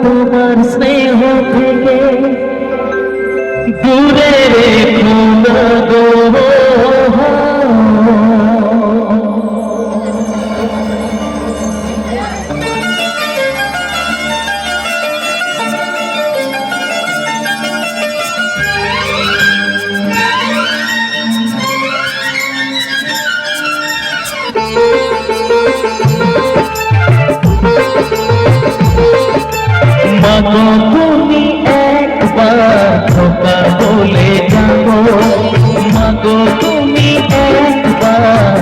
তোমার স্নেহ থেকে দূরে রেখো না গো তুমি একবার খোকা বলে যাব মাগো তুমি একবার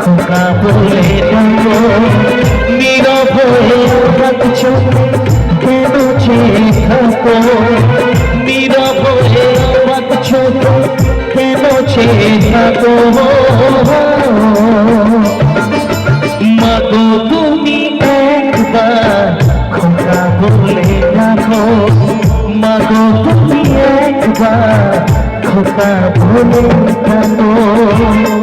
খোকা বলে যাব নীরব হয়ে থাকছো কেন চেয়ে থাকো? নীরব হয়ে থাকছো কেন চেয়ে থাকো? মাগো তুমি রাখো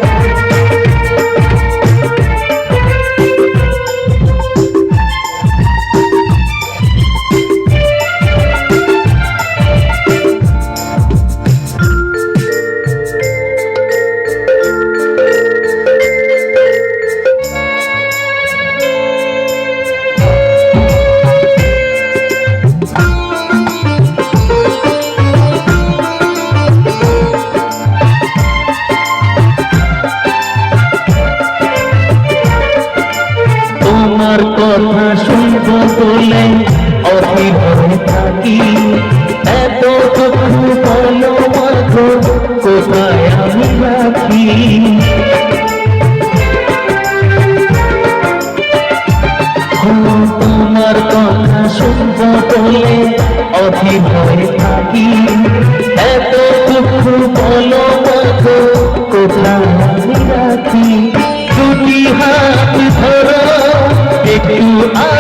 তোমার কথা শুনব বলে হয়ে থাকি। এত দুঃখ বলো কোথায় আমি রাখি তোমার কথা শুনব বলে হয়ে থাকি। এত দুঃখ বলো কোথায় I.